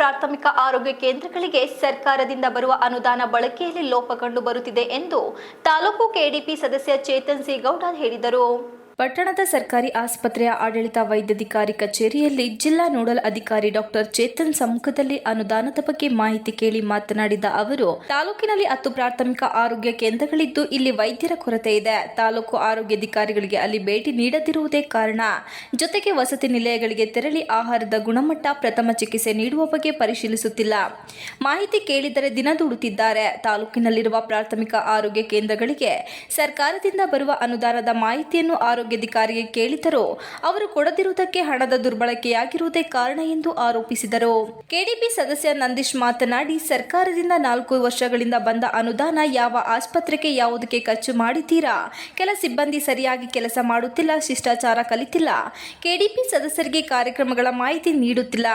ಪ್ರಾಥಮಿಕ ಆರೋಗ್ಯ ಕೇಂದ್ರಗಳಿಗೆ ಸರ್ಕಾರದಿಂದ ಬರುವ ಅನುದಾನ ಬಳಕೆಯಲ್ಲಿ ಲೋಪ ಕಂಡು ಬರುತ್ತಿದೆ ಎಂದು ತಾಲೂಕು ಕೆಡಿಪಿ ಸದಸ್ಯ ಚೇತನ್ ಸಿಗೌಡ ಹೇಳಿದರು. ಪಟ್ಟಣದ ಸರ್ಕಾರಿ ಆಸ್ಪತ್ರೆಯ ಆಡಳಿತ ವೈದ್ಯಾಧಿಕಾರಿ ಕಚೇರಿಯಲ್ಲಿ ಜಿಲ್ಲಾ ನೋಡಲ್ ಅಧಿಕಾರಿ ಡಾಕ್ಟರ್ ಚೇತನ್ ಸಮ್ಮುಖದಲ್ಲಿ ಅನುದಾನದ ಬಗ್ಗೆ ಮಾಹಿತಿ ಕೇಳಿ ಮಾತನಾಡಿದ ಅವರು, ತಾಲೂಕಿನಲ್ಲಿ ಹತ್ತು ಪ್ರಾಥಮಿಕ ಆರೋಗ್ಯ ಕೇಂದ್ರಗಳಿದ್ದು ಇಲ್ಲಿ ವೈದ್ಯರ ಕೊರತೆ ಇದೆ. ತಾಲೂಕು ಆರೋಗ್ಯಾಧಿಕಾರಿಗಳಿಗೆ ಅಲ್ಲಿ ಭೇಟಿ ನೀಡದಿರುವುದೇ ಕಾರಣ, ಜೊತೆಗೆ ವಸತಿ ನಿಲಯಗಳಿಗೆ ತೆರಳಿ ಆಹಾರದ ಗುಣಮಟ್ಟ ಪ್ರಥಮ ಚಿಕಿತ್ಸೆ ನೀಡುವ ಬಗ್ಗೆ ಪರಿಶೀಲಿಸುತ್ತಿಲ್ಲ. ಮಾಹಿತಿ ಕೇಳಿದರೆ ದಿನ ದೂಡುತ್ತಿದ್ದಾರೆ. ತಾಲೂಕಿನಲ್ಲಿರುವ ಪ್ರಾಥಮಿಕ ಆರೋಗ್ಯ ಕೇಂದ್ರಗಳಿಗೆ ಸರ್ಕಾರದಿಂದ ಬರುವ ಅನುದಾನದ ಮಾಹಿತಿಯನ್ನು ಆರೋಗ್ಯಾಧಿಕಾರಿಗೆ ಕೇಳಿದರೂ ಅವರು ಕೊಡದಿರುವುದಕ್ಕೆ ಹಣದ ದುರ್ಬಳಕೆಯಾಗಿರುವುದೇ ಕಾರಣ ಎಂದು ಆರೋಪಿಸಿದರು ಕೆಡಿಪಿ ಸದಸ್ಯ ನಂದೀಶ್ ಮಾತನಾಡಿ ಸರ್ಕಾರದಿಂದ ನಾಲ್ಕು ವರ್ಷಗಳಿಂದ ಬಂದ ಅನುದಾನ ಯಾವ ಆಸ್ಪತ್ರೆಗೆ ಯಾವುದಕ್ಕೆ ಖರ್ಚು ಮಾಡಿದ್ದೀರಾ ಕೆಲ ಸಿಬ್ಬಂದಿ ಸರಿಯಾಗಿ ಕೆಲಸ ಮಾಡುತ್ತಿಲ್ಲ ಶಿಷ್ಟಾಚಾರ ಕಲಿತಿಲ್ಲ ಕೆಡಿಪಿ ಸದಸ್ಯರಿಗೆ ಕಾರ್ಯಕ್ರಮಗಳ ಮಾಹಿತಿ ನೀಡುತ್ತಿಲ್ಲ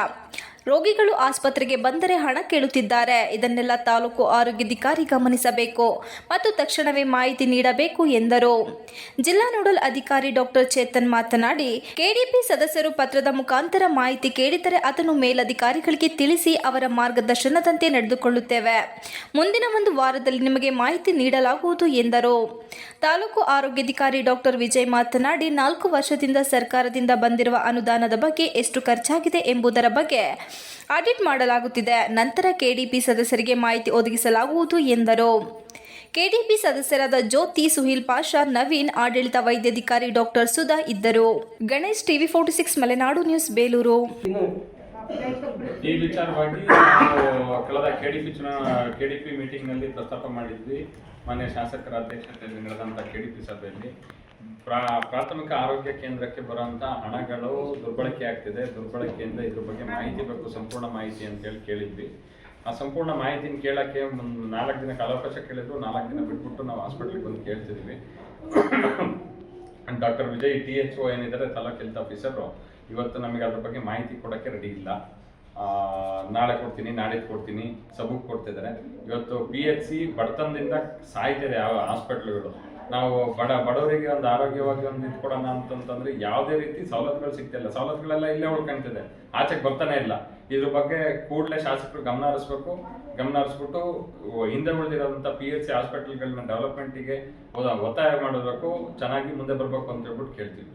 ರೋಗಿಗಳು ಆಸ್ಪತ್ರೆಗೆ ಬಂದರೆ ಹಣ ಕೇಳುತ್ತಿದ್ದಾರೆ. ಇದನ್ನೆಲ್ಲ ತಾಲೂಕು ಆರೋಗ್ಯಾಧಿಕಾರಿ ಗಮನಿಸಬೇಕು. ಮತ್ತು ತಕ್ಷಣವೇ ಮಾಹಿತಿ ನೀಡಬೇಕು ಎಂದರು. ಜಿಲ್ಲಾ ನೋಡಲ್ ಅಧಿಕಾರಿ ಡಾಕ್ಟರ್ ಚೇತನ್ ಮಾತನಾಡಿ, ಕೆಡಿಪಿ ಸದಸ್ಯರು ಪತ್ರದ ಮುಖಾಂತರ ಮಾಹಿತಿ ಕೇಳಿದರೆ ಅದನ್ನು ಮೇಲಧಿಕಾರಿಗಳಿಗೆ ತಿಳಿಸಿ ಅವರ ಮಾರ್ಗದರ್ಶನದಂತೆ ನಡೆದುಕೊಳ್ಳುತ್ತೇವೆ. ಮುಂದಿನ ಒಂದು ವಾರದಲ್ಲಿ ನಿಮಗೆ ಮಾಹಿತಿ ನೀಡಲಾಗುವುದು ಎಂದರು. ತಾಲೂಕು ಆರೋಗ್ಯಾಧಿಕಾರಿ ಡಾಕ್ಟರ್ ವಿಜಯ್ ಮಾತನಾಡಿ, ನಾಲ್ಕು ವರ್ಷದಿಂದ ಸರ್ಕಾರದಿಂದ ಬಂದಿರುವ ಅನುದಾನದ ಬಗ್ಗೆ ಎಷ್ಟು ಖರ್ಚಾಗಿದೆ ಎಂಬುದರ ಬಗ್ಗೆ ಆಡಿಟ್ ಮಾಡಲಾಗುತ್ತಿದೆ. ನಂತರ ಕೆಡಿಪಿ ಸದಸ್ಯರಿಗೆ ಮಾಹಿತಿ ಒದಗಿಸಲಾಗುವುದು ಎಂದರು. ಕೆಡಿಪಿ ಸದಸ್ಯರಾದ ಜ್ಯೋತಿ ಸುಹಿಲ್ ಪಾಷಾ, ನವೀನ್ ಆಡಳಿತ ವೈದ್ಯಾಧಿಕಾರಿ ಡಾಕ್ಟರ್ ಸುಧಾ ಇದ್ದರು. Ganesh TV forty six, Malenadu news, Belur. ಈ ವಿಚಾರವಾಗಿ ಕಳೆದ ಕೆಡಿಪಿ ಚುನಾವಣಾ ಕೆಡಿಪಿ ಮೀಟಿಂಗ್ನಲ್ಲಿ ಪ್ರಸ್ತಾಪ ಮಾಡಿದ್ವಿ. ಮಾನ್ಯ ಶಾಸಕರ ಅಧ್ಯಕ್ಷತೆಯಲ್ಲಿ ನಡೆದಂಥ ಕೆಡಿಪಿ ಸಭೆಯಲ್ಲಿ. ಪ್ರಾ ಪ್ರಾಥಮಿಕ ಆರೋಗ್ಯ ಕೇಂದ್ರಕ್ಕೆ ಬರುವಂಥ ಹಣಗಳು ದುರ್ಬಳಕೆ ಆಗ್ತಿದೆ. ದುರ್ಬಳಕೆಯಿಂದ ಇದ್ರ ಬಗ್ಗೆ ಮಾಹಿತಿ ಬೇಕು, ಸಂಪೂರ್ಣ ಮಾಹಿತಿ ಅಂತೇಳಿ ಕೇಳಿದ್ವಿ. ಆ ಸಂಪೂರ್ಣ ಮಾಹಿತಿನ ಕೇಳೋಕ್ಕೆ ಒಂದು ನಾಲ್ಕು ದಿನಕ್ಕೆ ಕಾಲಾವಕಾಶ ಕೇಳಿದ್ರು. ನಾಲ್ಕು ದಿನ ಬಿಟ್ಬಿಟ್ಟು ನಾವು ಹಾಸ್ಪಿಟ್ಲಿಗೆ ಬಂದು ಕೇಳ್ತಿದ್ವಿ. Doctor Vijay, T H O ಏನಿದ್ದಾರೆ, ತಾಲೂಕ್ ಹೆಲ್ತ್ ಆಫೀಸರು, ಇವತ್ತು ನಮಗೆ ಅದ್ರ ಬಗ್ಗೆ ಮಾಹಿತಿ ಕೊಡೋಕ್ಕೆ ರೆಡಿ ಇಲ್ಲ. ನಾಳೆ ಕೊಡ್ತೀನಿ ನಾಳೆ ಕೊಡ್ತೀನಿ, ಸಬೂಕ್ ಕೊಡ್ತಿದ್ದಾರೆ. ಇವತ್ತು ಪಿ ಎಚ್ ಸಿ ಬಡತನದಿಂದ ಸಾಯ್ತಿದೆ ಯಾವ ಹಾಸ್ಪಿಟ್ಲ್ಗಳು. ನಾವು ಬಡ ಬಡವರಿಗೆ ಒಂದು ಆರೋಗ್ಯವಾಗಿ ಒಂದು ಕೊಡೋಣ ಅಂತಂತಂದ್ರೆ ಯಾವುದೇ ರೀತಿ ಸವಲತ್ತುಗಳು ಸಿಗ್ತಿಲ್ಲ ಸವಲತ್ತುಗಳೆಲ್ಲ ಇಲ್ಲೇ ಉಳ್ಕೊಂತಿದೆ ಆಚೆಗೆ ಬರ್ತಾನೆ ಇಲ್ಲ. ಇದ್ರ ಬಗ್ಗೆ ಕೂಡಲೇ ಶಾಸಕರು ಗಮನ ಹರಿಸ್ಬೇಕು. ಗಮನ ಹರಿಸ್ಬಿಟ್ಟು ಹಿಂದೆ ಉಳಿದಿರೋಂಥ ಪಿ ಎಚ್ ಸಿ ಹಾಸ್ಪಿಟಲ್ಗಳನ್ನ ಡೆವಲಪ್ಮೆಂಟಿಗೆ ಒತ್ತಾಯ ಮಾಡಬೇಕು ಚೆನ್ನಾಗಿ ಮುಂದೆ ಬರಬೇಕು ಅಂತ ಹೇಳ್ಬಿಟ್ಟು ಕೇಳ್ತೀವಿ.